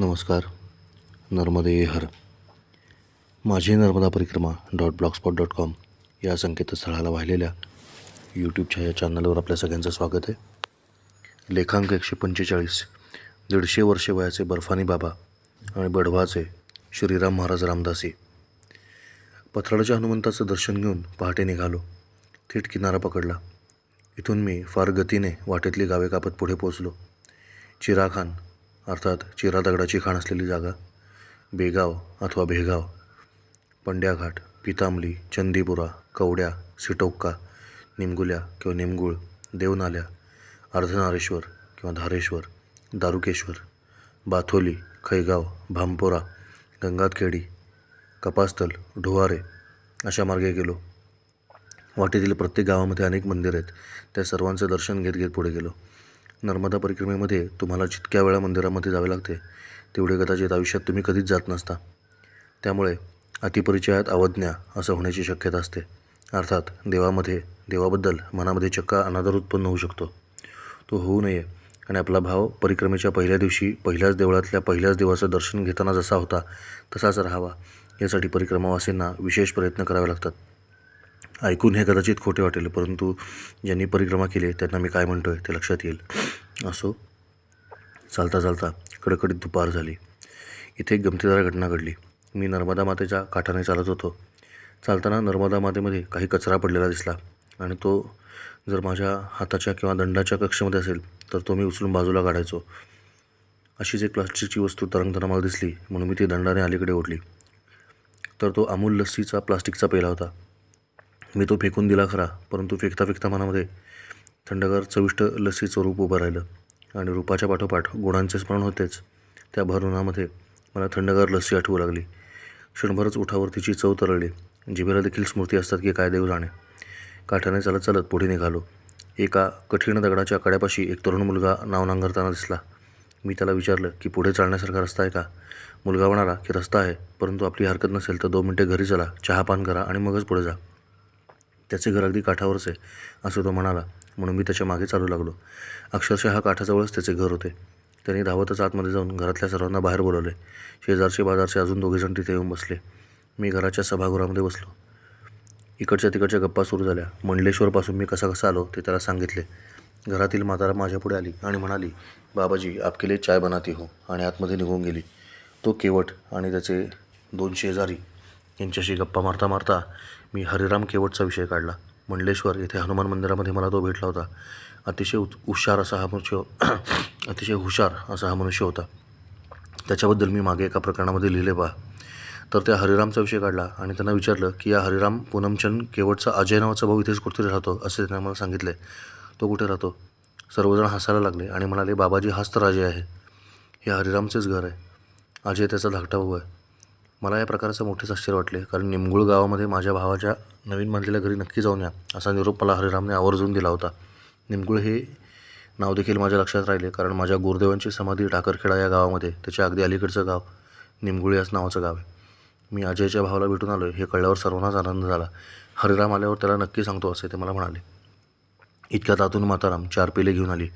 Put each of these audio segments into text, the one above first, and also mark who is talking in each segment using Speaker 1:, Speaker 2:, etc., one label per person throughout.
Speaker 1: नमस्कार. नर्मदे हर. माझी नर्मदा परिक्रमा डॉट ब्लॉगस्पॉट डॉट कॉम या संकेतस्थळाला वाहिलेल्या यूट्यूबच्या या चॅनलवर आपल्या सगळ्यांचं स्वागत आहे. लेखांक एकशे पंचेचाळीस दीडशे वर्षे वयाचे बर्फानी बाबा आणि बढवाचे श्रीराम महाराज रामदासी. पथराडच्या हनुमंताचं दर्शन घेऊन पहाटे निघालो. थेट किनारा पकडला. इथून मी फार गतीने वाटेतली गावे कापत पुढे पोचलो चिराखान अर्थात चिरा दगडाची खाण असलेली जागा बेगाव अथवा भेगाव पंड्याघाट पितांबली चंदीपुरा कवड्या सिटोक्का निमगुल्या किंवा निमगुळ देवनाल्या अर्धनारेश्वर किंवा धारेश्वर दारुकेश्वर बाथोली खैगाव भामपोरा गंगातखेडी कपास्तल ढुवारे अशा मार्गे गेलो. वाटेतील प्रत्येक गावामध्ये अनेक मंदिर आहेत. त्या सर्वांचं दर्शन घेत घेत पुढे गेलो. नर्मदा परिक्रमेमध्ये तुम्हाला जितक्या वेळा मंदिरामध्ये जावे लागते तेवढे कदाचित आयुष्यात तुम्ही कधीच जात नसता. त्यामुळे अतिपरिचयात अवज्ञा असं होण्याची शक्यता असते. अर्थात देवामध्ये देवाबद्दल मनामध्ये चक्का अनादर उत्पन्न होऊ शकतो. तो होऊ नये आणि आपला भाव परिक्रमेच्या पहिल्या दिवशी पहिल्याच देवळातल्या पहिल्याच देवाचं दर्शन घेताना जसा होता तसाच राहावा यासाठी परिक्रमावासींना विशेष प्रयत्न करावे लागतात. ऐकून हे कदाचित खोटे वाटेल परंतु ज्यांनी परिक्रमा केली त्यांना मी काय म्हणतो आहे ते लक्षात येईल. असो चालता चालता कडकडीत दुपार झाली. इथे एक गमतीदार घटना घडली. मी नर्मदा मातेच्या काठाने चालत होतो. चालताना नर्मदा मातेमध्ये काही कचरा पडलेला दिसला आणि तो जर माझ्या हाताच्या किंवा दंडाच्या कक्षेमध्ये असेल तर तो मी उचलून बाजूला काढायचो. अशीच एक प्लास्टिकची वस्तू तरंगताना मला दिसली म्हणून मी ती दंडाने अलीकडे ओढली. तर तो अमूल लस्सीचा प्लास्टिकचा पेला होता. मी तो फेकून दिला खरा परंतु फेकता फेकता मनामध्ये थंडगार चविष्ट लस्सीचं रूप उभं राहिलं आणि रूपाच्या पाठोपाठ गुणांचे स्मरण होतेच. त्या भर उन्हामध्ये मला थंडगार लस्सी आठवू लागली. क्षणभरच उठावर तिची चव तरळली. जिभेला देखील स्मृती असतात की काय देव जाणे. काठाने चालत चालत पुढे निघालो. एका कठीण दगडाच्या कड्यापाशी एक तरुण मुलगा नाव नांगरताना दिसला. मी त्याला विचारलं की पुढे चालण्यासारखा रस्ता आहे का? मुलगा म्हणाला की रस्ता आहे परंतु आपली हरकत नसेल तर दोन मिनटे घरी चला चहापान करा आणि मगच पुढे जा. त्याचे घर अगदी काठावरच आहे असं तो म्हणाला. म्हणून मी त्याच्यामागे चालू लागलो. अक्षरशः हा काठाजवळच त्याचे घर होते. त्यांनी धावतच आतमध्ये जाऊन घरातल्या सर्वांना बाहेर बोलवले. शेजारचे बाजारचे अजून दोघेजण तिथे येऊन बसले. मी घराच्या सभागृहामध्ये बसलो. इकडच्या तिकडच्या गप्पा सुरू झाल्या. मंडलेश्वरपासून मी कसा कसा आलो ते त्याला सांगितले. घरातील म्हातारा माझ्यापुढे आली आणि म्हणाली बाबाजी आपकेले चाय बनाती हो. आणि आतमध्ये निघून गेली. तो केवट आणि त्याचे दोन शेजारी यांच्याशी गप्पा मारता मारता मी हरिराम केवटचा विषय काढला. मंडलेश्वर येथे हनुमान मंदिरामध्ये मला तो भेटला होता. अतिशय उत हुशार असा हा मनुष्य अतिशय हुशार असा हा मनुष्य होता. त्याच्याबद्दल मी मागे एका प्रकरणामध्ये लिहिले पहा. तर त्या हरिरामचा विषय काढला आणि त्यांना विचारलं की या हरिराम पूनमचंद केवटचा अजय नावाचा भाऊ इथेच कुठेतरी राहतो असे त्यांना मला सांगितले तो कुठे राहतो? सर्वजण हसायला लागले आणि म्हणाले बाबाजी हाच तर अजय आहे. हे हरिरामचेच घर आहे. अजय त्याचा धाकटा भाऊ आहे. मला या प्रकारचं मोठेच आश्चर्य वाटले. कारण निमगुळ गावामध्ये माझ्या भावाच्या नवीन बांधलेल्या घरी नक्की जाऊन या असा निरोप मला हरिरामने आवर्जून दिला होता. निमगुळ हे नाव देखील माझ्या लक्षात राहिले कारण माझ्या गुरुदेवांची समाधी टाकरखेडा या गावामध्ये त्याच्या अगदी अलीकडचं गाव निमगुळ याच नावाचं गाव आहे. मी अजयच्या भावाला भेटून आलो हे कळल्यावर सर्वांनाच आनंद झाला. हरिराम आल्यावर त्याला नक्की सांगतो असे ते मला म्हणाले. इतक्या तातून माताराम चार पेले घेऊन आली.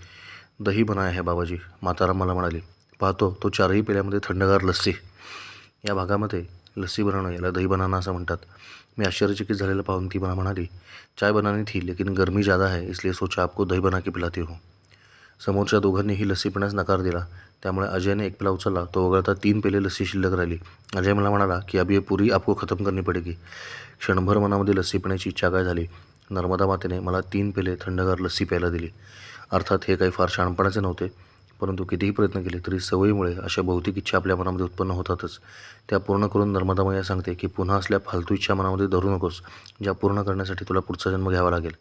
Speaker 1: दही बनाय आहे बाबाजी माताराम मला म्हणाली. पाहतो तो चारही पेल्यामध्ये थंडगार लस्सी. या भागामध्ये लस्सी बनवणं याला दही बनाना असं म्हणतात. मी आश्चर्यचकित झालेलं पाहून ती मला म्हणाली चाय बनानी थी लेकिन गर्मी ज़्यादा है इसलिए सोचा आपको दही बना के पिलाती हूँ. समोरच्या दोघांनी ही लस्सी पिण्यास नकार दिला. त्यामुळे अजयने एक पेला उचलला. तो वगळता तीन पेले लस्सी शिल्लक राहिली. अजय मला म्हणाला की अभी ये पुरी आपको खतम करनी पडेगी. क्षणभर मनामध्ये लस्सी पिण्याची इच्छा काय झाली? नर्मदा मातेने मला तीन पेले थंडगार लस्सी प्यायला दिली. अर्थात हे काही फार शहाणपणाचे नव्हते. परंतु कितीही प्रयत्न केले तरी सवयीमुळे अशा भौतिक इच्छा आपल्या मनामध्ये उत्पन्न होतातच. त्या पूर्ण करून नर्मदा मैया सांगते की पुन्हा असल्या फालतू इच्छा मनामध्ये धरू नकोस ज्या पूर्ण करण्यासाठी तुला पुढचा जन्म घ्यावा लागेल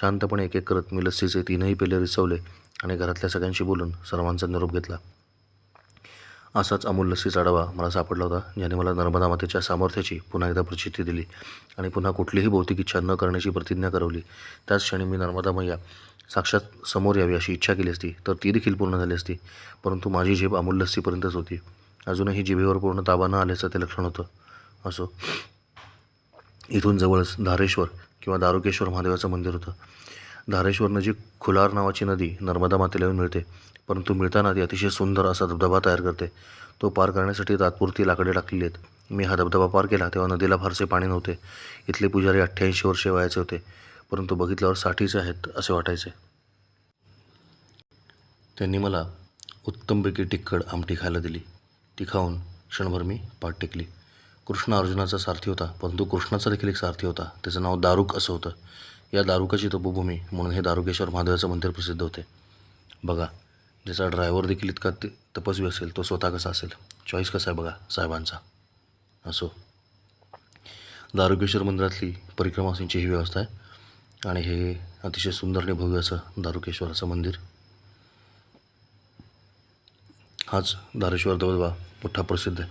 Speaker 1: शांतपणे एक एक करत मी लस्सीचे तीनही पेले रिसवले आणि घरातल्या सगळ्यांशी बोलून सर्वांचा निरोप घेतला. असाच अमूल लस्सीचा डबा मला सापडला होता ज्याने मला नर्मदा मातेच्या सामर्थ्याची पुन्हा एकदा प्रचिती दिली आणि पुन्हा कुठलीही भौतिक इच्छा न करण्याची प्रतिज्ञा करवली. त्याच क्षणी मी नर्मदा मैया साक्षात समोर यावी अशी इच्छा केली असती तर ती देखील पूर्ण झाली असती. परंतु माझी झेप अमूल लस्सीपर्यंतच होती. अजूनही जिभेवर पूर्ण ताबा न आल्याचं ते लक्षण होतं. असो. इथून जवळच धारेश्वर किंवा दारुकेश्वर महादेवाचं मंदिर होतं. धारेश्वर नजीक खुलार नावाची नदी नर्मदा मातेला येऊन मिळते परंतु मिळताना ती अतिशय सुंदर असा धबधबा तयार करते. तो पार करण्यासाठी तात्पुरती लाकडे टाकलेली आहेत. मी हा धबधबा पार केला तेव्हा नदीला फारसे पाणी नव्हते. इथले पुजारी अठ्ठ्याऐंशी वर्षे वयाचे होते. परंतु बघितल्यावर साठीचे आहेत असे वाटायचे. त्यांनी मला उत्तमपैकी टिक्कड आमटी खायला दिली. ती खाऊन क्षणभर मी पाठ टेकली. कृष्ण अर्जुनाचा सारथी होता परंतु कृष्णाचा देखील एक सारथी होता. त्याचं नाव दारुक असं होतं. या दारुकाची तपोभूमी म्हणून हे दारुकेश्वर महादेवाचं मंदिर प्रसिद्ध होते. बघा ज्याचा ड्रायव्हर देखील इतका ते तपस्वी असेल तो स्वतः कसा असेल? चॉईस कसा आहे बघा साहेबांचा? असो. दारुकेश्वर मंदिरातली परिक्रमासींची ही व्यवस्था आहे. आणि हे अतिशय सुंदर आणि भव्य असं दारुकेश्वराचं मंदिर. हाच दारेश्वर धबधबा मोठा प्रसिद्ध आहे.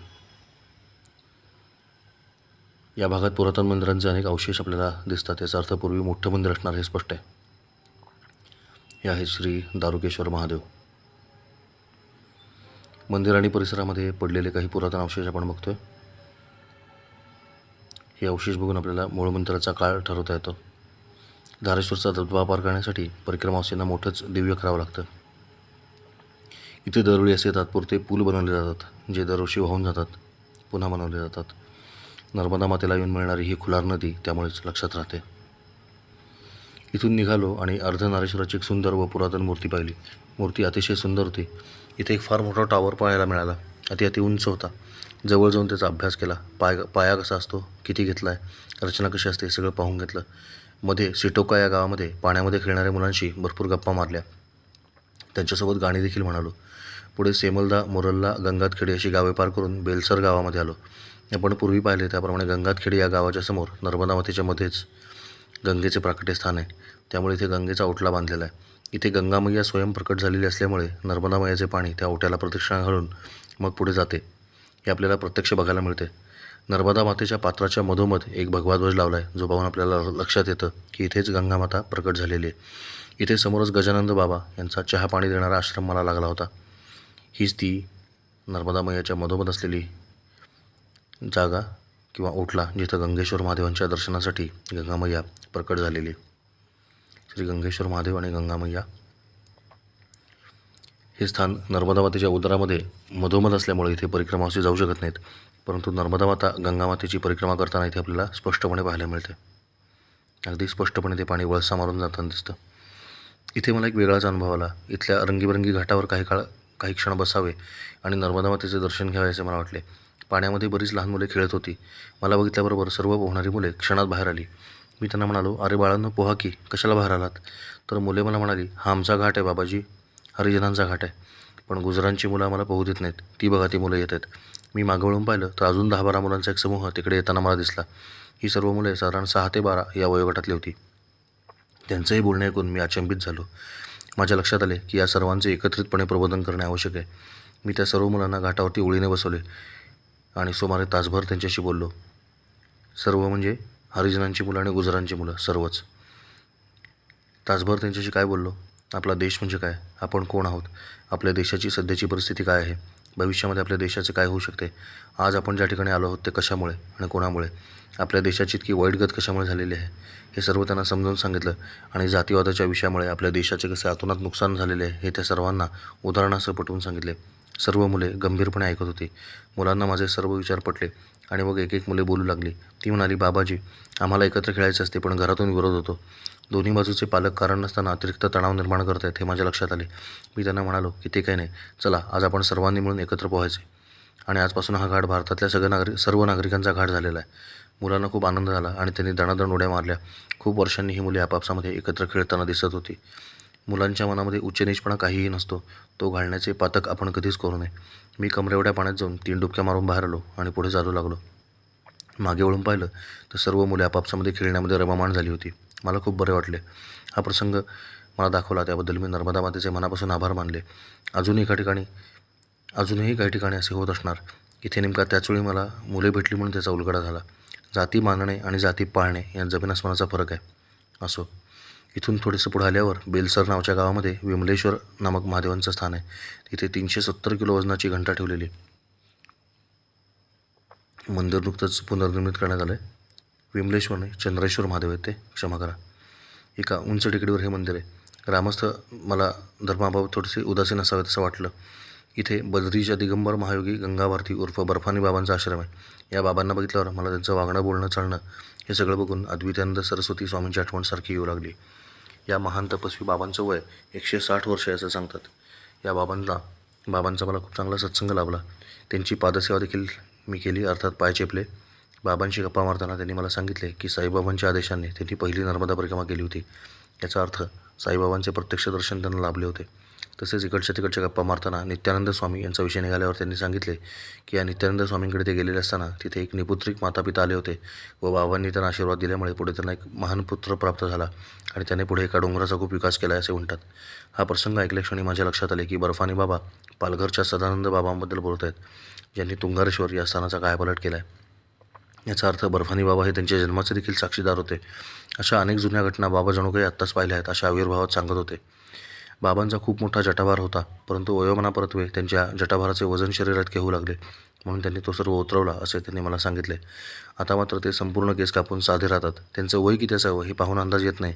Speaker 1: या भागात पुरातन मंदिरांचे अनेक अवशेष आपल्याला दिसतात याचा अर्थ पूर्वी मोठं मंदिर असणार हे स्पष्ट आहे. हे आहे श्री दारुकेश्वर महादेव. मंदिर आणि परिसरामध्ये पडलेले काही पुरातन अवशेष आपण बघतोय. हे अवशेष बघून आपल्याला मूळ मंदिराचा काळ ठरवता येतो. धारेश्वरचा धबधबा पार करण्यासाठी परिक्रमावासींना मोठंच दिव्य करावं लागतं. इथे दरवेळी असे तात्पुरते पूल बनवले जातात जे दरवर्षी वाहून जातात पुन्हा बनवले जातात. नर्मदा मातेला येऊन मिळणारी ही खुलार नदी त्यामुळेच लक्षात राहते. इथून निघालो आणि अर्धनारेश्वराची एक सुंदर व पुरातन मूर्ती पाहिली. मूर्ती अतिशय सुंदर होती. इथे एक फार मोठा टॉवर पाहायला मिळाला. अति अति उंच होता. जवळ जाऊन त्याचा अभ्यास केला. पाय पाया कसा असतो किती घेतला आहे रचना कशी असते सगळं पाहून घेतलं. मध्ये सिटोका या गावामध्ये पाण्यामध्ये खेळणाऱ्या मुलांशी भरपूर गप्पा मारल्या. त्यांच्यासोबत गाणी देखील म्हणालो. पुढे सेमलदा मोरल्ला गंगातखेडी अशी गावे पार करून बेलसर गावामध्ये आलो. आपण पूर्वी पाहिले त्याप्रमाणे गंगातखेडी या गावाच्या समोर नर्मदा मध्येच गंगेचे प्राकट्य स्थान आहे. त्यामुळे इथे गंगेचा ओटला बांधलेला आहे. इथे गंगामय्या स्वयंप्रकट झालेली असल्यामुळे नर्मदा मैयाचे पाणी त्या ओट्याला प्रदक्षिणा घालून मग पुढे जाते. हे आपल्याला प्रत्यक्ष बघायला मिळते. नर्मदा मातेच्या पात्राच्या मधोमध एक भगवा ध्वज लावला आहे जो पाहून आपल्याला लक्षात येतं की इथेच गंगामाता प्रकट झालेली आहे. इथे समोरच गजानंद बाबा यांचा चहा पाणी देणारा आश्रम मला लागला होता. हीच ती नर्मदा मैयाच्या मधोमध असलेली जागा किंवा ओटला जिथं गंगेश्वर महादेवांच्या दर्शनासाठी गंगामय्या प्रकट झालेली श्री गंगेश्वर महादेव आणि गंगामय्या हे स्थान नर्मदा मातेच्या उदरामध्ये मधोमध असल्यामुळे इथे परिक्रमावासी जाऊ शकत नाहीत. परंतु नर्मदा माता गंगामातेची परिक्रमा करताना इथे आपल्याला स्पष्टपणे पाहायला मिळते. अगदी स्पष्टपणे ते पाणी वळसा मारून जाताना दिसतं. इथे मला एक वेगळाच अनुभव आला. इथल्या रंगीबरंगी घाटावर काही काळ काही क्षण बसावे आणि नर्मदा मातेचे दर्शन घ्यावे असे मला वाटले. पाण्यामध्ये बरीच लहान मुले खेळत होती. मला बघितल्याबरोबर सर्व पोहणारी मुले क्षणात बाहेर आली. मी त्यांना म्हणालो अरे बाळांनो पोहा की कशाला बाहेर आलात? तर मुले मला म्हणाली हा आमचा घाट आहे बाबाजी. हरिजनांचा घाट आहे. पण गुजरांची मुलं आम्हाला पोहू देत नाहीत. ती बघा ती मुलं येत आहेत. मी मागं वळून पाहिलं तर अजून दहा बारा मुलांचा एक समूह तिकडे येताना मला दिसला. ही सर्व मुले साधारण सहा ते बारा या वयोगटातली होती. त्यांचंही बोलणे ऐकून मी अचंबित झालो. माझ्या लक्षात आले की या सर्वांचे एकत्रितपणे प्रबोधन करणे आवश्यक आहे. मी त्या सर्व मुलांना घाटावरती ओळीने बसवले आणि सुमारे तासभर त्यांच्याशी बोललो. सर्व म्हणजे हरिजनांची मुलं आणि गुजरांची मुलं सर्वच. तासभर त्यांच्याशी काय बोललो? आपला देश म्हणजे काय? आपण कोण आहोत? आपल्या देशाची सध्याची परिस्थिती काय आहे? भविष्यामध्ये आपल्या देशाचे काय होऊ शकते? आज आपण ज्या ठिकाणी आलो आहोत ते कशामुळे आणि कोणामुळे? आपल्या देशाची इतकी वाईटगत कशामुळे झालेली आहे? हे सर्व त्यांना समजावून सांगितलं आणि जातीवादाच्या विषयामुळे आपल्या देशाचे कसे अतोनात नुकसान झालेले आहे हे त्या सर्वांना उदाहरणासह पटवून सांगितले. सर्व मुले गंभीरपणे ऐकत होती. मुलांना माझे सर्व विचार पटले आणि मग एक एक मुले बोलू लागली. ती म्हणाली बाबाजी आम्हाला एकत्र खेळायचं असते पण घरातून विरोध होतो. दोन्ही बाजूचे पालक कारण नसताना अतिरिक्त तणाव निर्माण करत आहेत हे माझ्या लक्षात आले. मी त्यांना म्हणालो की ते काही नाही. चला आज आपण सर्वांनी मिळून एकत्र पोहायचे. आणि आजपासून हा घाट भारतातल्या सगळ्या नागरिक सर्व नागरिकांचा घाट झालेला आहे. मुलांना खूप आनंद झाला आणि त्यांनी दणादण उड्या मारल्या. खूप वर्षांनी ही मुले आपापसामध्ये एकत्र खेळताना दिसत होती. मुलांच्या मनामध्ये उच्चनीचपणा काहीही नसतो. तो घालण्याचे पातक आपण कधीच करू नये. मी कमरेवड्या पाण्यात जाऊन तीन डुबक्या मारून बाहेर आलो आणि पुढे चालू लागलो. मागे वळून पाहिलं तर सर्व मुले आपापसामध्ये खेळण्यामध्ये रममाण झाली होती. मला खूप बरे वाटले. हा प्रसंग मला दाखवला त्याबद्दल मी नर्मदा मातेचे मनापासून आभार मानले. अजूनही एका ठिकाणी अजूनही काही ठिकाणी असे होत असणार. इथे नेमका त्याचवेळी मला मुले भेटली म्हणून त्याचा उलगडा झाला. जाती मानणे आणि जाती पाळणे यात जमीन आसमानाचा फरक आहे. असो इथून थोडेसं पुढे आल्यावर बेलसर नावच्या गावामध्ये विमलेश्वर नामक महादेवांचं स्थान आहे. तिथे तीनशे सत्तर किलो वजनाची घंटा ठेवलेली. मंदिर नुकतंच पुनर्निर्मित करण्यात आलं आहे विमलेश्वर नाही चंद्रेश्वर महादेव आहे ते क्षमा करा. एका उंच टेकडीवर हे मंदिर आहे. ग्रामस्थ मला धर्माबाबत थोडेसे उदासीन असावेत असं वाटलं. इथे बद्रीच्या दिगंबर महायोगी गंगाभारती उर्फ बर्फानी बाबांचा आश्रम आहे. या बाबांना बघितल्यावर मला त्यांचं वागणं बोलणं चालणं हे सगळं बघून अद्वितानंद सरस्वती स्वामींची आठवण सारखी येऊ लागली. या महान तपस्वी बाबांचं वय एकशे साठ वर्ष आहे असं सांगतात. या बाबांना बाबांचा मला खूप चांगला सत्संग लाभला. त्यांची पादसेवा देखील मी केली अर्थात पाय चेपले. बाबांशी गप्पा मारताना त्यांनी मला सांगितले की साईबाबांच्या आदेशाने त्यांनी पहिली नर्मदा परिक्रमा केली होती. याचा अर्थ साईबाबांचे प्रत्यक्ष दर्शन त्यांना लाभले होते. तसेच इकडच्या तिकडच्या गप्पा मारताना नित्यानंद स्वामी यांचा विषय निघाल्यावर त्यांनी सांगितले की या नित्यानंद स्वामींकडे ते गेलेले असताना तिथे एक निपुत्रिक मातापिता आले होते व बाबांनी त्यांना आशीर्वाद दिल्यामुळे पुढे त्यांना एक महान पुत्र प्राप्त झाला आणि त्याने पुढे एका डोंगराचा खूप विकास केला असे म्हणतात. हा प्रसंग ऐकल्या क्षणी माझ्या लक्षात आले की बर्फानी बाबा पालघरच्या सदानंद बाबांबद्दल बोलत आहेत ज्यांनी तुंगारेश्वर या स्थानाचा कायापालट केला आहे याचा अर्थ बर्फानी बाबा हे त्यांच्या जन्माचे देखील साक्षीदार होते. अशा अनेक जुन्या घटना बाबा जणू काही आत्ताच पाहिल्या आहेत अशा आविर्भावात सांगत होते. बाबांचा खूप मोठा जटाभार होता परंतु वयोमानापरत्वे त्यांच्या जटाभाराचे वजन शरीरात घेऊ लागले म्हणून त्यांनी तो सर्व उतरवला असे त्यांनी मला सांगितले. आता मात्र ते संपूर्ण केस कापून साधे राहतात. त्यांचं वय किती असावं हे पाहून अंदाज येत नाही.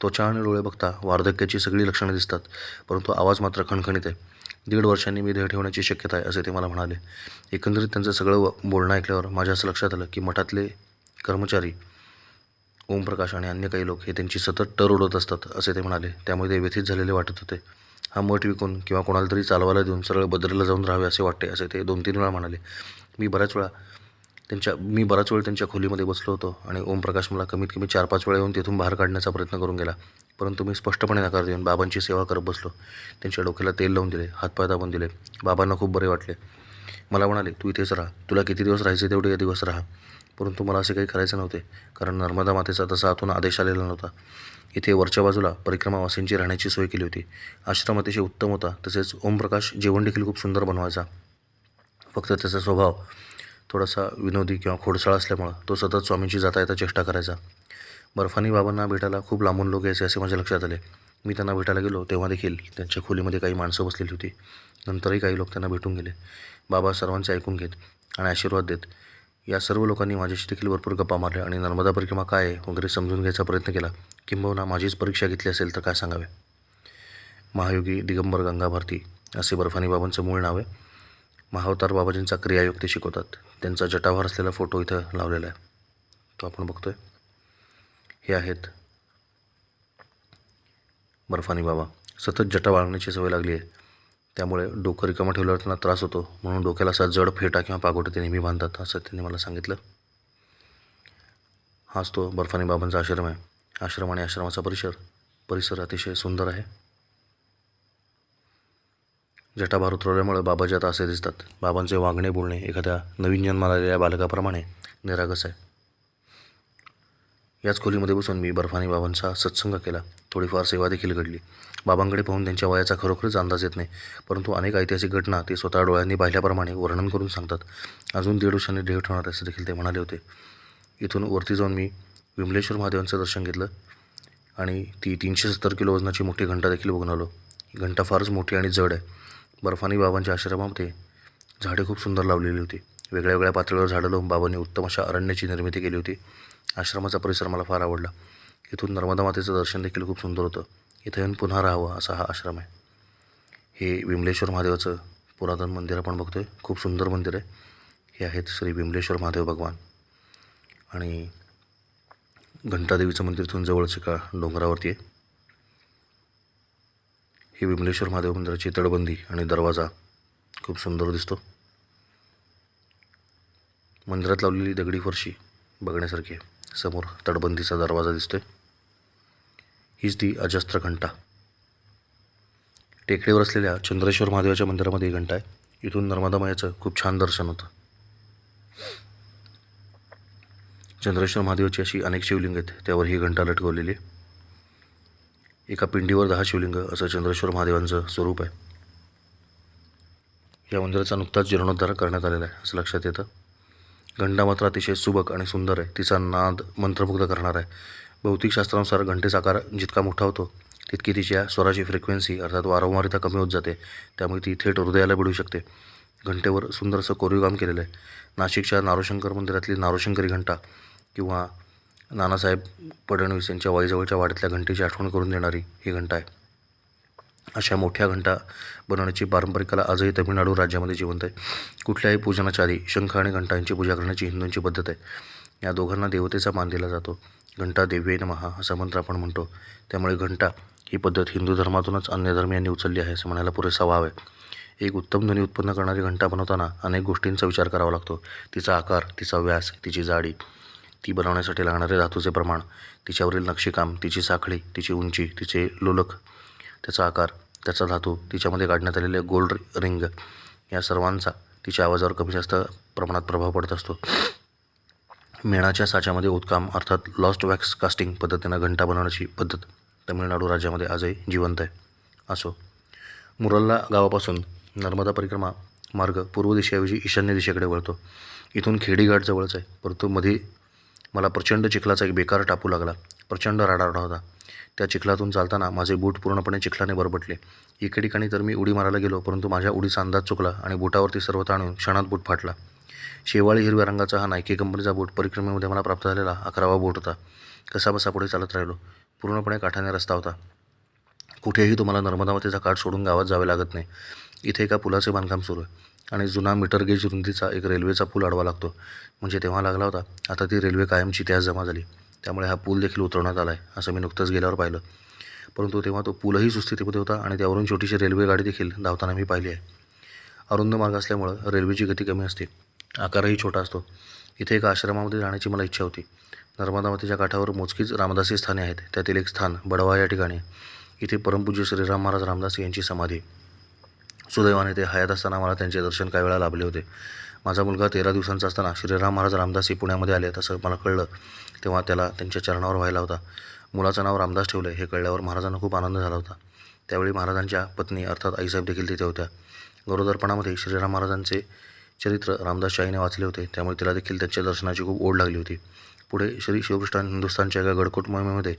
Speaker 1: त्वचा आणि डोळे बघता वार्धक्याची सगळी लक्षणं दिसतात परंतु आवाज मात्र खणखणीत आहे. दीड वर्षांनी मी देह ठेवण्याची शक्यता आहे असे ते मला म्हणाले. एकंदरीत त्यांचं सगळं व- बोलणं ऐकल्यावर माझ्या असं लक्षात आलं की मठातले कर्मचारी ओमप्रकाश आणि अन्य काही लोक हे त्यांची सतत टर उडवत असतात असे ते म्हणाले. त्यामुळे ते व्यथित झालेले वाटत होते. हा मठ विकून किंवा कोणाला तरी चालवायला देऊन सरळ बदरीला जाऊन राहावे असे वाटते असे ते दोन तीन वेळा म्हणाले. मी बऱ्याच वेळा त्यांच्या मी बराच वेळ त्यांच्या खोलीमध्ये बसलो होतो आणि ओमप्रकाश मला कमीत कमी चार पाच वेळा येऊन तिथून बाहेर काढण्याचा प्रयत्न करून गेला. परंतु मी स्पष्टपणे नकार देऊन बाबांची सेवा करत बसलो. त्यांच्या डोक्याला तेल लावून दिले हातपाय दाबून दिले. बाबांना खूप बरे वाटले. मला म्हणाले तू इथेच राहा. तुला किती दिवस राहायचे तेवढे दिवस राहा. परंतु मला असे काही करायचे नव्हते कारण नर्मदा मातेचा तसा आतून आदेश आलेला नव्हता. इथे वरच्या बाजूला परिक्रमावासींची राहण्याची सोय केली होती. आश्रम अतिशय उत्तम होता. तसेच ओमप्रकाश जेवण देखील खूप सुंदर बनवायचा. फक्त त्याचा स्वभाव थोडासा विनोदी किंवा खोडसाळ असल्यामुळं तो सतत स्वामींची जाता येता चेष्टा करायचा. बर्फानी बाबांना भेटायला खूप लांबून लोक यायचे असे माझ्या लक्षात आले. मी त्यांना भेटायला गेलो तेव्हा देखील त्यांच्या खोलीमध्ये काही माणसं बसलेली होती. नंतरही काही लोक त्यांना भेटून गेले. बाबा सर्वांचे ऐकून घेत आणि आशीर्वाद देत या सर्व लोकांनी माझ्याशी देखील भरपूर गप्पा मारल्या आणि नर्मदा परिक्रमा काय आहे वगैरे समजून घ्यायचा प्रयत्न केला. किंबहुना माझीच परीक्षा घेतली असेल तर काय सांगावे? महायोगी दिगंबर गंगा भारती असे बर्फानी बाबांचं मूळ नाव आहे. महावतार बाबाजींचा क्रियायोग ते शिकवतात. त्यांचा जटावर असलेला फोटो इथं लावलेला आहे. तो आपण बघतोय. हे आहेत बर्फानी बाबा. सतत जटा वाळवण्याची सवय लागली आहे. त्यामुळे डोकं रिकामं ठेवल्यावर त्यांना त्रास होतो. म्हणून डोक्याला असा जड फेटा किंवा पागोटं ते नेहमी बांधतात असं त्यांनी मला सांगितलं. हाच तो बर्फानी बाबांचा आश्रम आहे. आश्रम आणि आश्रमाचा परिसर. परिसर अतिशय सुंदर आहे. जटाभार उतरवल्यामुळे बाबा ज्यात असे दिसतात. बाबांचे वागणे बोलणे एखाद्या नवीन जन्माला आलेल्या बालकाप्रमाणे निरागस आहे. याच खोलीमध्ये बसून मी बर्फानी बाबांचा सत्संग केला. थोडीफार सेवा देखील घडली. बाबांकडे पाहून त्यांच्या वयाचा खरोखरच अंदाज येत नाही परंतु अनेक ऐतिहासिक घटना ते स्वतः डोळ्यांनी पाहिल्याप्रमाणे वर्णन करून सांगतात. अजून दीड वर्षांनी देव ठेवणार असे देखील ते म्हणाले होते. इथून वरती जाऊन मी विमलेश्वर महादेवांचं दर्शन घेतलं आणि ती तीनशे सत्तर किलो वजनाची मोठी घंटा देखील बघून आलो. ही घंटा फारच मोठी आणि जड आहे. बर्फानी बाबांच्या आश्रमामध्ये झाडे खूप सुंदर लावलेली होती. वेगळ्या वेगळ्या पातळीवर झाडं लावून बाबांनी उत्तम अशा अरण्याची निर्मिती केली होती. आश्रमाचा परिसर मला फार आवडला. इथून नर्मदा मातेचं दर्शन देखील खूप सुंदर होतं. इथं येऊन पुन्हा राहावं असा हा आश्रम आहे. हे विमलेश्वर महादेवाचं पुरातन मंदिर आपण बघतोय. खूप सुंदर मंदिर आहे. हे आहेत श्री विमलेश्वर महादेव भगवान. आणि घंटादेवीचं मंदिर इथून जवळच एका डोंगरावरती आहे. ही विमलेश्वर महादेव मंदिराची तटबंदी आणि दरवाजा खूप सुंदर दिसतो. मंदिरात लावलेली दगडी फरशी बघण्यासारखी आहे समोर तटबंदीचा दरवाजा दिसतोय. हीच ती अजस्त्र घंटा. टेकडीवर असलेल्या चंद्रेश्वर महादेवाच्या मंदिरामध्ये ही घंटा आहे. इथून नर्मदा मायाचं खूप छान दर्शन होतं. चंद्रेश्वर महादेवाची अशी अनेक शिवलिंग आहेत त्यावर ही घंटा लटकवलेली आहे. एका पिंडीवर दहा शिवलिंग असं चंद्रेश्वर महादेवांचं स्वरूप आहे. या मंदिराचा नुकताच जीर्णोद्धार करण्यात आलेला आहे असं लक्षात येतं. घंटा मात्र अतिशय सुबक आणि सुंदर आहे. तिचा नाद मंत्रमुग्ध करणार आहे. भौतिकशास्त्रानुसार घंटेचा आकार जितका मोठा होतो तितकी तिच्या स्वराची फ्रिक्वेन्सी अर्थात वारंवारिता कमी होत जाते. त्यामुळे ती थेट हृदयाला भिडू शकते. घंटेवर सुंदर असं कोरीवकाम केलेलं आहे. नाशिकच्या नारोशंकर मंदिरातली नारोशंकरी घंटा किंवा नानासाहेब फडणवीस यांच्या वाईजवळच्या वाड्यातल्या घंटेची आठवण करून देणारी ही घंटा आहे. अशा मोठ्या घंटा बनवण्याची पारंपरिक कला आजही तमिळनाडू राज्यामध्ये जिवंत आहे. कुठल्याही पूजनाच्या आधी शंख आणि घंटा यांची पूजा करण्याची हिंदूंची पद्धत आहे. या दोघांना देवतेचा मान दिला जातो. घंटा देव्ये महा असा मंत्र आपण म्हणतो. त्यामुळे घंटा ही पद्धत हिंदू धर्मातूनच अन्य धर्मियांनी उचलली आहे असं म्हणायला पुरेसा वाव आहे. एक उत्तम ध्वनी उत्पन्न करणारी घंटा बनवताना अनेक गोष्टींचा विचार करावा लागतो. तिचा आकार तिचा व्यास तिची जाडी ती बनवण्यासाठी लागणारे धातूचे प्रमाण तिच्यावरील नक्षीकाम तिची साखळी तिची उंची तिचे लोलक त्याचा आकार त्याचा धातू तिच्यामध्ये काढण्यात आलेले गोल्ड रिंग या सर्वांचा तिच्या आवाजावर कमी जास्त प्रमाणात प्रभाव पडत असतो. मेणाच्या साच्यामध्ये उत्काम अर्थात लॉस्ट वॅक्स कास्टिंग पद्धतीनं घंटा बनवण्याची पद्धत तमिळनाडू राज्यामध्ये आजही जिवंत आहे. असो मुरल्ला गावापासून नर्मदा परिक्रमा मार्ग पूर्व दिशेऐवजी ईशान्य दिशेकडे वळतो. इथून खेडीघाट जवळच आहे. परंतु मध्ये मला प्रचंड चिखलाचा एक बेकार टापू लागला. प्रचंड राडारडा होता. त्या चिखलातून चालताना माझे बूट पूर्णपणे चिखलाने बरबटले. एके ठिकाणी तर मी उडी मारायला गेलो परंतु माझ्या उडीचा अंदाज चुकला आणि बुटावरती सर्व ताणून क्षणात बूट फाटला. शेवाळी हिरव्या रंगाचा हा नायकी कंपनीचा बूट परिक्रमेमध्ये मला प्राप्त झालेला अकरावा बूट होता. कसा बसा पुढे चालत राहिलो. पूर्णपणे काठाने रस्ता होता. कुठेही तुम्हाला नर्मदा काठ सोडून गावात जावे लागत नाही. इथे एका पुलाचे बांधकाम सुरू आहे. आणि जुना मीटर गेज रुंदीचा एक रेल्वेचा पूल अडवा लागतो. म्हणजे तेव्हा लागला होता. आता ती रेल्वे कायमची त्यास जमा झाली. त्यामुळे हा पूल देखील उतरवण्यात आला आहे असं मी नुकतंच गेल्यावर पाहिलं. परंतु तेव्हा तो पूलही सुस्थितीमध्ये होता आणि त्यावरून छोटीशी रेल्वे गाडी देखील धावताना मी पाहिली आहे. अरुंद मार्ग असल्यामुळं रेल्वेची गती कमी असते. आकारही छोटा असतो. इथे एका आश्रमामध्ये जाण्याची मला इच्छा होती. नर्मदा मातेच्या काठावर मोजकीच रामदासी स्थाने आहेत. त्यातील एक स्थान बडवा या ठिकाणी इथे परमपूज्य श्रीराम महाराज रामदास यांची समाधी आहे. सुदैवाने ते हयात असताना मला त्यांचे दर्शन काही वेळा लाभले होते. माझा मुलगा तेरा दिवसांचा असताना श्रीराम महाराज रामदास हे पुण्यामध्ये आले तसं मला कळलं तेव्हा त्याला त्यांच्या चरणावर व्हायला होता. मुलाचं नाव रामदास ठेवलं हे कळल्यावर महाराजांना खूप आनंद झाला होता. त्यावेळी महाराजांच्या पत्नी अर्थात आईसाहेब देखील तिथे होत्या. गरोदरपणामध्ये श्रीराम महाराजांचे चरित्र रामदास शाहीने वाचले होते. त्यामुळे तिला देखील त्यांच्या दर्शनाची खूप ओढ लागली होती. पुढे श्री शिवकृष्ण हिंदुस्थानच्या एका गडकोट मोहिमेमध्ये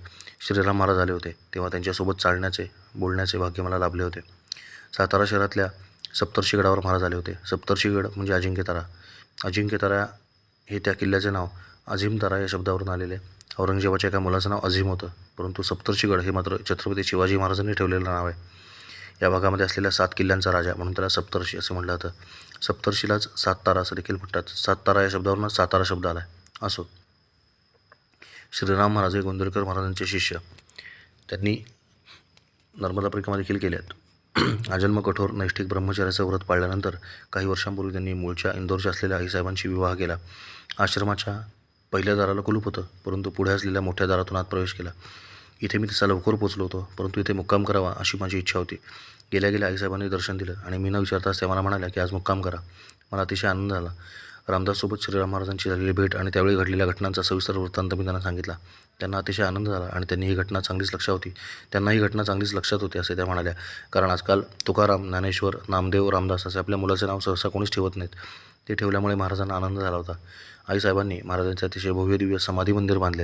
Speaker 1: श्रीराम महाराज आले होते. तेव्हा त्यांच्यासोबत चालण्याचे बोलण्याचे भाग्य मला लाभले होते. सातारा शहरातल्या सप्तर्षीगडावर महाराज आले होते. सप्तर्षीगड म्हणजे अजिंक्यतारा. अजिंक्यतारा हे त्या किल्ल्याचे नाव अझिमतारा या शब्दावरून आलेले. औरंगजेबाच्या एका मुलाचं नाव अझीम होतं. परंतु सप्तर्षीगड हे मात्र छत्रपती शिवाजी महाराजांनी ठेवलेलं नाव आहे. या भागामध्ये असलेल्या सात किल्ल्यांचा राजा म्हणून त्याला सप्तर्षी असं म्हटलं जातं. सप्तर्षीलाच सात तारा असं देखील म्हणतात. सात तारा या शब्दावरून सातारा शब्द आला आहे. असो. श्रीराम महाराज हे गोंदवलेकर महाराजांचे शिष्य. त्यांनी नर्मदा परिक्रमा देखील केल्या आहेत आजन्म कठोर नैष्ठिक ब्रह्मचार्याचं व्रत पाळल्यानंतर काही वर्षांपूर्वी त्यांनी मूळच्या इंदोरच्या असलेल्या आईसाहेबांशी विवाह केला. आश्रमाच्या पहिल्या दाराला कुलूप होतं परंतु पुढे असलेल्या मोठ्या दारातून आत प्रवेश केला. इथे मी तसा लवकर पोचलो होतो परंतु इथे मुक्काम करावा अशी माझी इच्छा होती. गेल्या गेल्या आईसाहेबांनी दर्शन दिलं आणि मी न विचारताच त्या मला म्हणाल्या की आज मुक्काम करा. मला अतिशय आनंद झाला. रामदाससोबत श्रीराम महाराजांची झालेली भेट आणि त्यावेळी घडलेल्या घटनांचा सविस्तर वृत्तांत मी त्यांना सांगितला. त्यांना अतिशय आनंद झाला आणि त्यांनी ही घटना चांगलीच लक्षात होती. त्यांना ही घटना चांगलीच लक्षात होती असे त्या म्हणाल्या. कारण आजकाल तुकाराम ज्ञानेश्वर नामदेव रामदास असे आपल्या मुलाचे नाव सहसा कोणीच ठेवत नाहीत. ते ठेवल्यामुळे महाराजांना आनंद झाला होता. आईसाहेबांनी महाराजांचे अतिशय भव्य दिव्य समाधी मंदिर बांधले.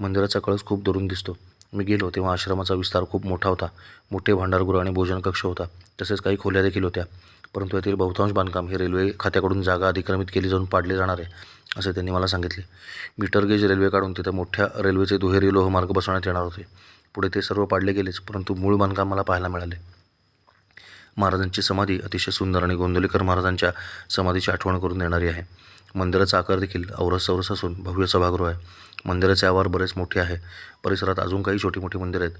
Speaker 1: मंदिराचा कळस खूप दुरून दिसतो. मी गेलो तेव्हा आश्रमाचा विस्तार खूप मोठा होता. मोठे भांडारगृह आणि भोजन कक्ष होता. तसेच काही खोल्या देखील होत्या. परंतु यातील बहुतांश बांधकाम हे रेल्वे खात्याकडून जागा अतिक्रमित केली जाऊन पाडले जाणार. आहे असे त्यांनी मला सांगितले. मीटर गेज रेल्वे काढून तिथं मोठ्या रेल्वेचे दुहेरी लोहमार्ग बसवण्यात येणार होते. पुढे ते सर्व पाडले गेलेच परंतु मूळ बांधकाम मला पाहायला मिळाले. महाराजांची समाधी अतिशय सुंदर आणि गोंदवलेकर महाराजांच्या समाधीची आठवण करून देणारी आहे. मंदिराचा आकार देखील औरस चौरस असून भव्य सभागृह आहे. मंदिराचे आवार बरेच मोठे आहे. परिसरात अजून काही छोटी मोठी मंदिरं आहेत.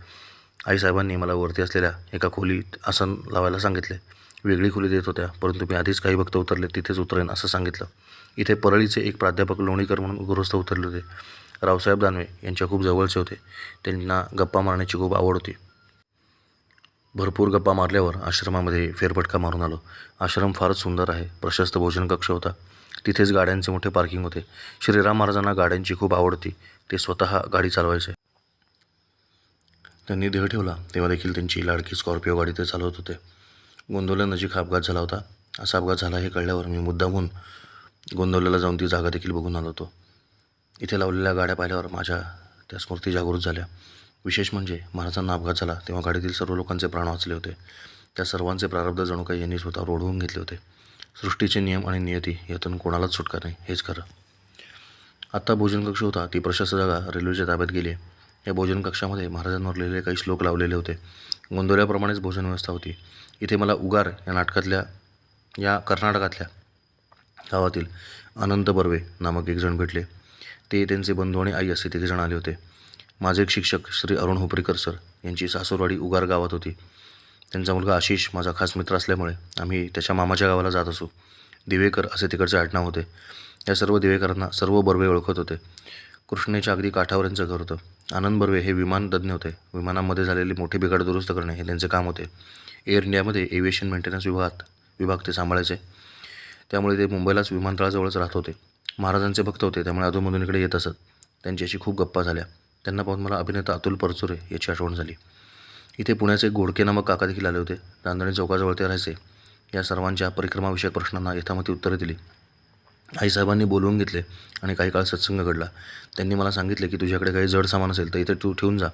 Speaker 1: आईसाहेबांनी मला वरती असलेल्या एका खोलीत आसन लावायला सांगितले. वेगळी खोली देत होत्या परंतु मी आधीच काही भक्त उतरले तिथेच उतरेन असं सांगितलं. इथे परळीचे एक प्राध्यापक लोणीकर म्हणून गृहस्थ उतरले होते. रावसाहेब दानवे यांच्या खूप जवळचे होते. त्यांना गप्पा मारण्याची खूप आवड होती. भरपूर गप्पा मारल्यावर आश्रमामध्ये फेरफटका मारून आलो. आश्रम फारच सुंदर आहे. प्रशस्त भोजन कक्ष होता. तिथेच गाड्यांचे मोठे पार्किंग होते. श्रीराम महाराजांना गाड्यांची खूप आवड होती. ते स्वतः गाडी चालवायचे. त्यांनी देह ठेवला. तेव्हा देखील त्यांची लाडकी स्कॉर्पिओ गाडी ते चालवत होते. गोंदवल्यानजीक हा अपघात झाला होता. असा अपघात झाला हे कळल्यावर मी मुद्दामहून गोंदवल्याला जाऊन ती जागा देखील बघून आलो होतो. इथे लावलेल्या गाड्या पाहिल्यावर माझ्या त्या स्मृती जागृत झाल्या. विशेष म्हणजे महाराजांना अपघात झाला तेव्हा गाडीतील सर्व लोकांचे प्राण वाचले होते. त्या सर्वांचे प्रारब्ध जणू काही यांनी स्वतः रोडवून घेतले होते. सृष्टीचे नियम आणि नियती यातून कोणालाच सुटका नाही हेच खरं. आत्ता भोजन कक्ष होता ती प्रशस्त जागा रेल्वेच्या ताब्यात गेली. या भोजन कक्षामध्ये महाराजांवर लिहिलेले काही श्लोक लावलेले होते. गोंदवल्याप्रमाणेच भोजन व्यवस्था होती. इथे मला उगार या नाटकातल्या या कर्नाटकातल्या गावातील अनंत बर्वे नामक एक जण भेटले. ते त्यांचे बंधू आणि आई असे तिघेजण आले होते. माझे एक शिक्षक श्री अरुण होपरीकर सर यांची सासूरवाडी उगार गावात होती. त्यांचा मुलगा आशिष माझा खास मित्र असल्यामुळे आम्ही त्याच्या मामाच्या गावाला जात असू. दिवेकर असे तिकडचे आडनाव होते. या सर्व दिवेकरांना सर्व बर्वे ओळखत होते. कृष्णेच्या अगदी काठावर यांचं घर होतं. आनंद बर्वे हे विमान तज्ज्ञ होते. विमानामध्ये झालेली मोठी बिघाड दुरुस्त करणे हे त्यांचे काम होते. एअर इंडियामध्ये एव्हिएशन मेंटेनन्स विभागात विभाग ते सांभाळायचे. त्यामुळे ते मुंबईलाच विमानतळाजवळच राहत होते. महाराजांचे भक्त होते त्यामुळे अधूनमधून इकडे येत असत. त्यांच्याशी खूप गप्पा झाल्या. त्यांना पाहून मला अभिनेता अतुल परचुरे याची आठवण झाली. इथे पुण्याचे घोडके नामक काका देखील आले होते. नांदणी चौकाजवळ ते राहायचे. या सर्वांच्या परिक्रमाविषयक प्रश्नांना यथामती उत्तरे दिली. आईसाहेबांनी बोलवून घेतले आणि काही काळ सत्संग घडला. त्यांनी मला सांगितले की तुझ्याकडे काही जड सामान असेल तर इथे तू ठेवून जा.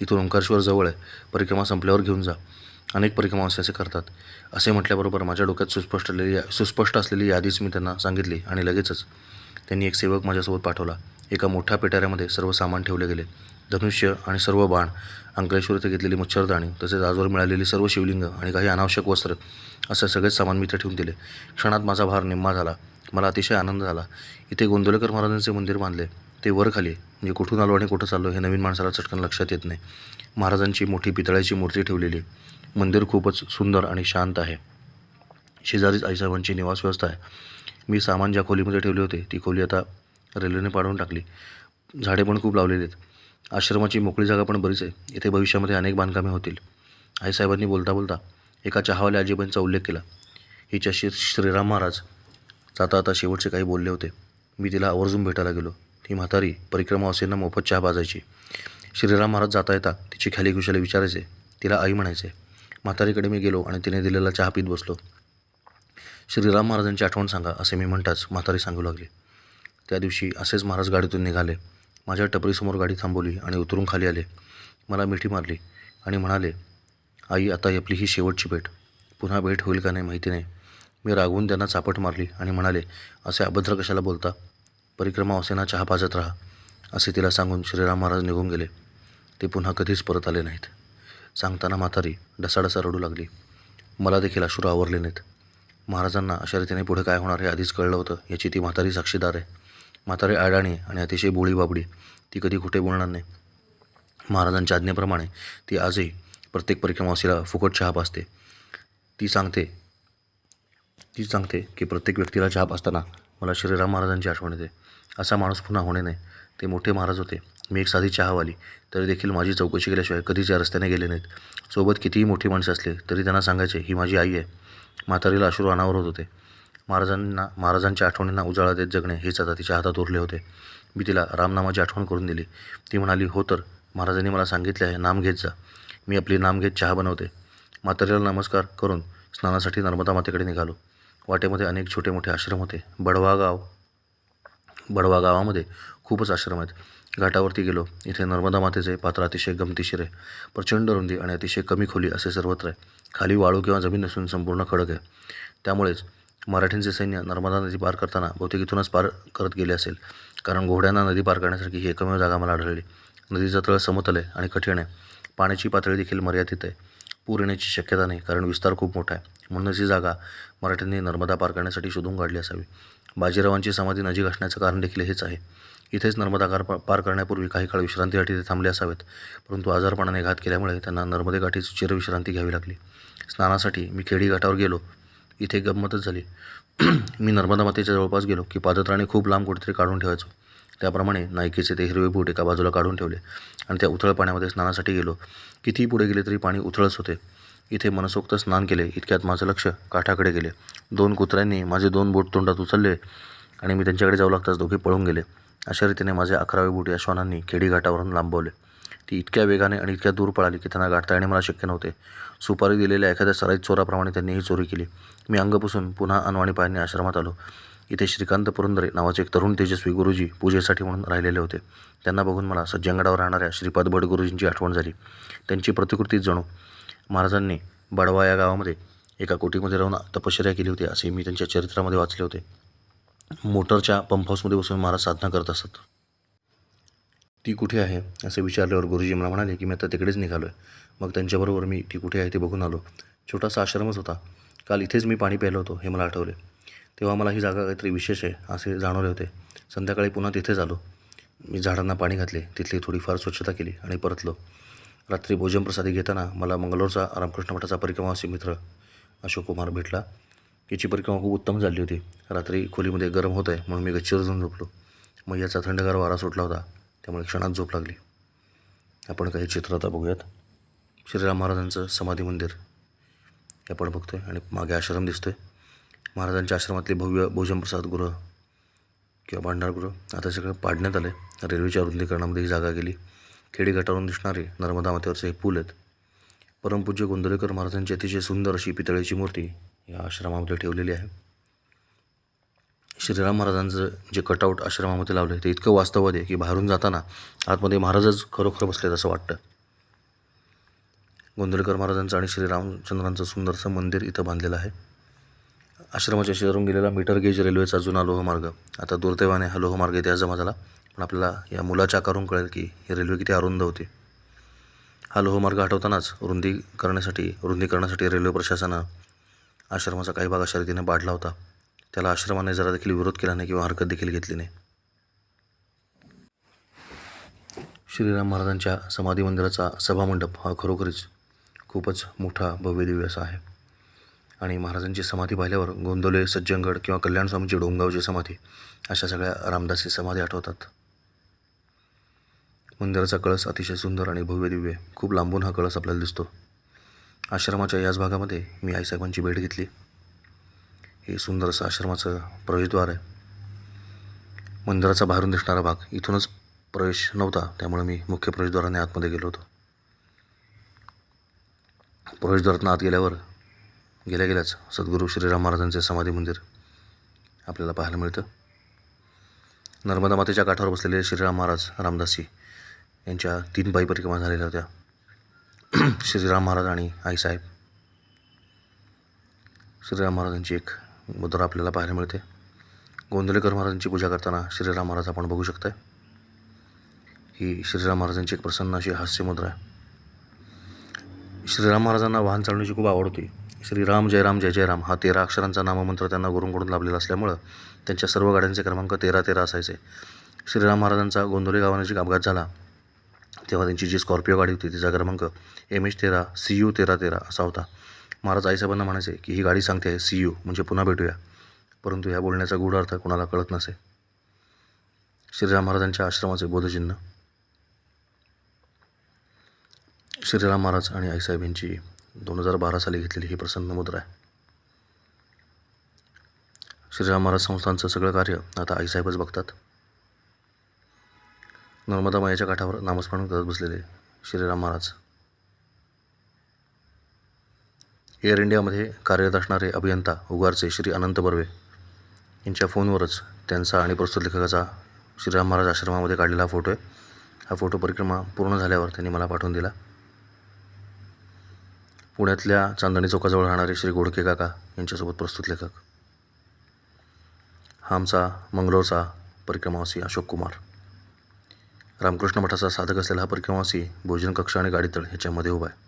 Speaker 1: इथून ओंकारेश्वर जवळ आहे. परिक्रमा संपल्यावर घेऊन जा. अनेक परिक्रमा असे असे करतात. असे म्हटल्याबरोबर माझ्या डोक्यात सुस्पष्ट सुस्पष्ट असलेली यादीच मी त्यांना सांगितली आणि लगेचच त्यांनी एक सेवक माझ्यासोबत पाठवला. एका मोठ्या पेटाऱ्यामध्ये सर्व सामान ठेवले गेले. धनुष्य आणि सर्व बाण अंकलेश्वर येथे घेतलेली मच्छरदाणी तसेच आजवर मिळालेली सर्व शिवलिंग आणि काही अनावश्यक वस्त्र असं सगळेच सामान मी इथे ठेवून दिले. क्षणात माझा भार निम्मा झाला. मला अतिशय आनंद झाला. इथे गोंदवलेकर महाराजांचे मंदिर बांधले. ते वर खाली म्हणजे कुठून आलो आणि कुठं चाललो हे नवीन माणसाला चटकन लक्षात येत नाही. महाराजांची मोठी पितळ्याची मूर्ती ठेवलेली मंदिर खूपच सुंदर आणि शांत आहे. शेजारीच आईसाहेबांची निवास व्यवस्था आहे. मी सामान ज्या खोलीमध्ये ठेवले होते ती खोली आता रेल्वेने पाडून टाकली. झाडे पण खूप लावलेली आहेत. आश्रमाची मोकळी जागा पण बरीच आहे. इथे भविष्यामध्ये अनेक बांधकामे होतील. आईसाहेबांनी बोलता बोलता एका चहावाल्या आजीबाईंचा उल्लेख केला. हिच्याशी श्रीराम महाराज. जाता आता शेवटचे काही बोलले होते. मी तिला आवर्जून भेटायला गेलो. ती म्हातारी परिक्रमावासींना मोफत चहा भाजायची. श्रीराम महाराज जाता येता तिची खाली कुशाली विचारायचे. तिला आई म्हणायचे म्हातारीकडे मी गेलो आणि तिने दिलेला चहा पीत बसलो. श्रीराम महाराजांची आठवण सांगा असे मी म्हणताच म्हातारी सांगू लागली. त्या दिवशी असेच महाराज गाडीतून निघाले. माझ्या टपरीसमोर गाडी थांबवली आणि उतरून खाली आले. मला मिठी मारली आणि म्हणाले आई आता आपली ही शेवटची भेट. पुन्हा भेट होईल का नाही माहिती नाही. मी रागवून त्यांना चापट मारली आणि म्हणाले असे अभद्र कशाला बोलता? परिक्रमा असेना चहा पाजत राहा असे तिला सांगून श्रीराम महाराज निघून गेले. ते पुन्हा कधीच परत आले नाहीत. सांगताना म्हातारी डसाडसा रडू लागली. मला देखील अश्रू आवरले नाहीत. महाराजांना अशा रीतीने पुढे काय होणार हे आधीच कळलं होतं याची ती म्हातारी साक्षीदार आहे. म्हातारी अडाणी आणि अतिशय बोळी बाबडी ती कधी कुठे बोलणार नाही. महाराजांच्या आज्ञेप्रमाणे ती आजही प्रत्येक परिक्रमावासीला फुकट चहा पाजते. ती सांगते ती सांगते की प्रत्येक व्यक्तीला चहा पाजताना मला श्रीराम महाराजांची आठवण येते. असा माणूस पुन्हा होणे नाही. ते मोठे महाराज होते. मी एक साधी चहावाली. तरी देखील माझी चौकशी केल्याशिवाय कधीच या रस्त्याने गेले नाहीत. सोबत कितीही मोठी माणसं असले तरी त्यांना सांगायचे ही माझी आई आहे. म्हातारीला अश्रू अनावर होत होते. महाराजांना महाराजांच्या आठवणींना उजाळा देत जगणे हेच आता तिच्या हातात उरले होते. मी तिला रामनामाची आठवण करून दिली. ती म्हणाली हो तर महाराजांनी मला सांगितले आहे नाम घेत जा. मी आपली नाम घेत चहा बनवते. म्हातारीला नमस्कार करून स्नानासाठी नर्मदा मातेकडे निघालो. वाटेमध्ये अनेक छोटे मोठे आश्रम होते. बडवा गाव बडवा गावामध्ये खूपच आश्रम आहेत. घाटावरती गेलो. इथे नर्मदा मातेचे पात्र अतिशय गमतीशीर आहे. प्रचंड रुंदी आणि अतिशय कमी खोली असे सर्वत्र आहे. खाली वाळू किंवा जमीन नसून संपूर्ण खडक आहे. त्यामुळेच मराठींचे सैन्य नर्मदा नदी पार करताना बहुतेक इथूनच पार करत गेले असेल. कारण घोड्यांना नदी पार करण्यासारखी ही एकमेव जागा मला आढळली. नदीचा तळ समतल आहे आणि कठीण आहे. पाण्याची पातळी देखील मर्यादित आहे. पूर येण्याची शक्यता नाही कारण विस्तार खूप मोठा आहे. म्हणूनच ही जागा मराठ्यांनी नर्मदा पार करण्यासाठी शोधून काढली असावी. बाजीरावांची समाधी नजीक असण्याचं कारण देखील हेच आहे. इथेच नर्मदागार पार करण्यापूर्वी काही काळ विश्रांतीसाठी ते थांबले असावेत परंतु आजारपणाने घात केल्यामुळे त्यांना नर्मदेकाठीच चिरविश्रांती घ्यावी लागली. स्नानासाठी मी खेडी घाटावर गेलो. इथे गंमतच झाली. मी नर्मदा मातेच्या जवळपास गेलो की पादत्राणे खूप लांब कुठेतरी काढून ठेवायचो. त्याप्रमाणे नायकीचे ते हिरवे बूट एका बाजूला काढून ठेवले आणि त्या उथळ पाण्यामध्ये स्नानासाठी गेलो. कितीही पुढे गेले तरी पाणी उथळच होते. इथे मनसोक्त स्नान केले. इतक्यात माझं लक्ष काठाकडे गेले. दोन कुत्र्यांनी माझे दोन बोट तोंडात उचलले आणि मी त्यांच्याकडे जाऊ लागताच दोघे पळून गेले. अशा रीतीने माझे अकरावे बोट या श्वानांनी खेडी घाटावरून लांबवले. ती इतक्या वेगाने आणि इतक्या दूर पळाली की त्यांना गाठता येणे मला शक्य नव्हते. सुपारी दिलेल्या एखाद्या सराईत चोराप्रमाणे त्यांनी ही चोरी केली. मी अंग पुसून पुन्हा अनवाणी पायांनी आश्रमात आलो. इथे श्रीकांत पुरंदरे नावाचे एक तरुण तेजस्वी गुरुजी पूजेसाठी म्हणून राहिलेले होते. त्यांना बघून मला सज्जंगडावर राहणाऱ्या श्रीपाद भट गुरुजींची आठवण झाली. त्यांची प्रतिकृतीच जणू. महाराजांनी बडवा या गावामध्ये एका कोटीमध्ये राहून तपश्चर्या केली होती असे मी त्यांच्या चरित्रामध्ये वाचले होते. मोटरच्या पंप हाऊसमध्ये बसून महाराज साधना करत असत. ती कुठे आहे असे विचारल्यावर गुरुजी मला म्हणाले की मी आता तिकडेच निघालो आहे मग त्यांच्याबरोबर मी ती कुठे आहे ते बघून आलो. छोटासा आश्रमच होता. काल इथेच मी पाणी प्यायलो होतो हे मला आठवले. तेव्हा मला ही जागा काहीतरी विशेष आहे असे जाणवले होते. संध्याकाळी पुन्हा तिथेच आलो मी झाडांना पाणी घातले तिथली थोडीफार स्वच्छता केली आणि परतलो. रात्री भोजन प्रसादी घेताना मला मंगलोरचा रामकृष्ण मठाचा परिक्रमावासी मित्र अशोक कुमार भेटला. याची परिक्रमा खूप उत्तम झाली होती. रात्री खोलीमध्ये गरम होत आहे म्हणून मी गच्चीवर जाऊन झोपलो. मग याचा थंडगार वारा सुटला होता त्यामुळे क्षणात झोप लागली. आपण काही चित्र आता बघूयात. श्रीराम महाराजांचं समाधी मंदिर. हे आपण बघतो आहे आणि मागे आश्रम दिसतो आहे महाराजांच्या आश्रमातले भव्य भोजनप्रसाद गृह किंवा भांडारगृह. आता सगळं पाडण्यात आलं आहे रेल्वेच्या रुंदीकरणामध्ये ही जागा गेली. खेडी गटारून दिसणारे नर्मदा मातेवरचे हे पूल आहेत. परमपूज्य गोंदलेकर महाराजांची अतिशय सुंदर अशी पितळेची मूर्ती या आश्रमामध्ये ठेवलेली आहे. श्रीराम महाराजांचं जे कटआउट आश्रमामध्ये लावलं आहे ते इतकं वास्तववाद आहे की बाहेरून जाताना आतमध्ये महाराजच खरोखर बसलेत असं वाटतं. गोंदलेकर महाराजांचं आणि श्रीरामचंद्रांचं सुंदरसं मंदिर इथं बांधलेलं आहे. आश्रमाच्या शेजारून गेलेला मीटर गेज रेल्वेचा जुना लोहमार्ग आता दुर्दैवाने हा लोहमार्ग इतिहास जमा झाला पण आपल्याला या मुलाच्या आकारून कळेल की ही रेल्वे किती अरुंद होती. हा लोहमार्ग हटवतानाच रुंदी करण्यासाठी रुंदीकरणासाठी रेल्वे प्रशासनानं आश्रमाचा काही भाग अशा रीतीने बाढला होता. त्याला आश्रमाने जरा देखील विरोध केला नाही किंवा हरकत देखील घेतली नाही. श्रीराम महाराजांच्या समाधी मंदिराचा सभामंडप हा खरोखरीच खूपच मोठा भव्यदिव्य असा आहे. आणि महाराजांची समाधी पाहिल्यावर गोंदवले सज्जनगड किंवा कल्याण स्वामीची डोंगावची समाधी अशा सगळ्या रामदासी समाधी आठवतात. मंदिराचा कळस अतिशय सुंदर आणि भव्य दिव्य. खूप लांबून हा कळस आपल्याला दिसतो. आश्रमाच्या याच भागामध्ये मी आईसाहेबांची भेट घेतली. हे सुंदर असं आश्रमाचं प्रवेशद्वार आहे. मंदिराचा बाहेरून दिसणारा भाग इथूनच प्रवेश नव्हता त्यामुळे मी मुख्य प्रवेशद्वाराने आतमध्ये गेलो होतो. प्रवेशद्वारातून आत गेल्यावर गेल्या गेल्याच सद्गुरू श्रीराम महाराजांचे समाधी मंदिर आपल्याला पाहायला मिळतं. नर्मदा मातेच्या काठावर बसलेले श्रीराम महाराज रामदासी यांच्या तीन पायी परिक्रमा झालेल्या होत्या. श्रीराम महाराज आणि आईसाहेब श्रीराम महाराजांची एक मुद्रा आपल्याला पाहायला मिळते. गोंदवलेकर महाराजांची पूजा करताना श्रीराम महाराज आपण बघू शकताय. ही श्रीराम महाराजांची एक प्रसन्न अशी हास्य मुद्रा आहे. श्रीराम महाराजांना वाहन चालवण्याची खूप आवड होती. श्रीराम जयराम जय जयराम हा तेरा अक्षरांचा नाममंत्र त्यांना गुरुंकडून लाभलेला असल्यामुळं त्यांच्या सर्व गाड्यांचे क्रमांक तेरा तेरा असायचे. श्रीराम महाराजांचा गोंदवले गावाने अपघात झाला. तेव्हा त्यांची जी स्कॉर्पिओ गाडी होती तिचा क्रमांक एम एच तेरा सी यू तेरा तेरा असा होता. महाराज आईसाहेबांना म्हणायचे की ही गाडी सांगते आहे सी यू म्हणजे पुन्हा भेटूया. परंतु ह्या बोलण्याचा गूढ अर्थ कुणाला कळत नसे. श्रीराम महाराजांच्या आश्रमाचे बोधचिन्ह. श्रीराम महाराज आणि आईसाहेब यांची दोन हजार बारा साली घेतलेली ही प्रसन्न मुद्रा आहे. श्रीराम महाराज संस्थांचं सगळं कार्य आता आईसाहेबच बघतात. नर्मदा मायाच्या काठावर नामस्मरण करत बसलेले श्रीराम महाराज. एअर इंडियामध्ये कार्यरत असणारे अभियंता उगारचे श्री अनंत बर्वे यांच्या फोनवरच त्यांचा आणि प्रस्तुत लेखकाचा श्रीराम महाराज आश्रमामध्ये काढलेला फोटो आहे. हा फोटो परिक्रमा पूर्ण झाल्यावर त्यांनी मला पाठवून दिला. पुण्यातल्या चांदणी चौकाजवळ राहणारे श्री गोडके काका यांच्यासोबत प्रस्तुत लेखक. हा आमचा मंगलोरचा परिक्रमावासी अशोक कुमार. रामकृष्ण मठाचा साधक असलेला हा परिक्रमासी भोजन कक्ष आणि गाडीतळ ह्याच्यामध्ये उभा आहे.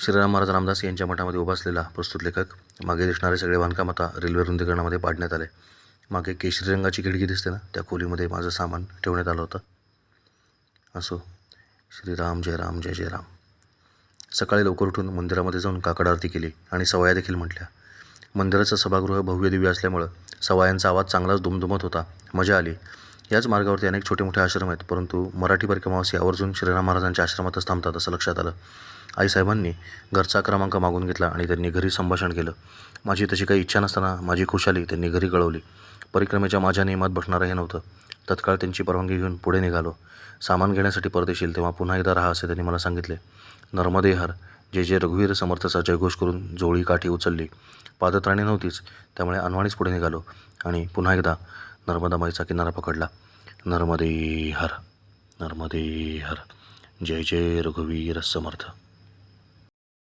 Speaker 1: श्रीराम महाराज रामदास यांच्या मठामध्ये उभा असलेला प्रस्तुत लेखक मागे दिसणारे सगळे बांधकाम आता रेल्वे रुंदीकरणामध्ये पाडण्यात आले. मागे केशरी रंगाची खिडकी दिसते ना त्या खोलीमध्ये माझं सामान ठेवण्यात आलं होतं. असो श्रीराम जय राम जय जय राम. सकाळी लवकर उठून मंदिरामध्ये जाऊन काकड आरती केली आणि सवाया देखील म्हटल्या. मंदिराचं सभागृह भव्य दिव्य असल्यामुळं सवायांचा आवाज चांगलाच दुमदुमत होता. मजा आली. याच मार्गावरती अनेक छोटे मोठे आश्रम आहेत परंतु मराठी परिक्रमावासी आवर्जून श्रीराम महाराजांच्या आश्रमातच थांबतात असं लक्षात आलं. आईसाहेबांनी घरचा क्रमांक मागून घेतला आणि त्यांनी घरी संभाषण केलं. माझी तशी काही इच्छा नसताना माझी खुशाली त्यांनी घरी कळवली. परिक्रमेच्या माझ्या नियमात बसणारं हे नव्हतं. तत्काळ त्यांची परवानगी घेऊन पुढे निघालो. सामान घेण्यासाठी परत येशील तेव्हा पुन्हा एकदा राहा असे त्यांनी मला सांगितले. नर्मदेहार जे जे रघुवीर समर्थचा जयघोष करून जोळी काठी उचलली. पादत्राणी नव्हतीच त्यामुळे अनवाणीच पुढे निघालो. आणि पुन्हा एकदा नर्मदा माईचा किनारा पकडला. नर्मदे हर नर्मदे हर. जय जय रघुवीर समर्थ.